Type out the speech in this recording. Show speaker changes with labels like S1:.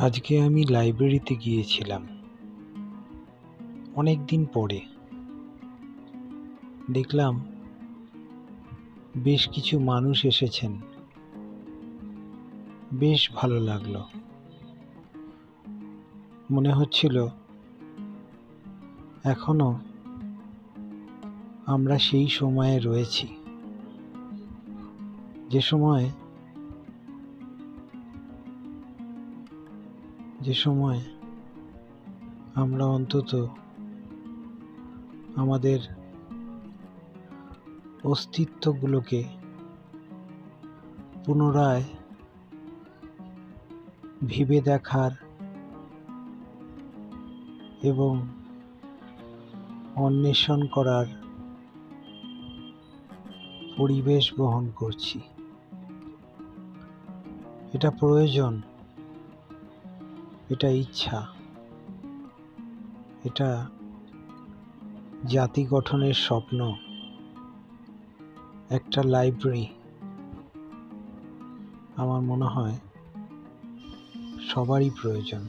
S1: আজকে আমি লাইব্রেরিতে গিয়েছিলাম। অনেক দিন পরে। দেখলাম বেশ কিছু মানুষ এসেছেন। বেশ ভালো লাগল। মনে হচ্ছিল এখনও আমরা সেই সময়ে রয়েছি। যে সময় যে সময় আমরা অন্তত আমাদের অস্তিত্বগুলোকে পুনরায় ভেবে দেখার এবং অন্বেষণ করার পরিবেশ বহন করছি। এটা প্রয়োজন এটা ইচ্ছা। এটা জাতি গঠনের স্বপ্ন। একটা লাইব্রেরি। আমার মনে হয় সবারই প্রয়োজন।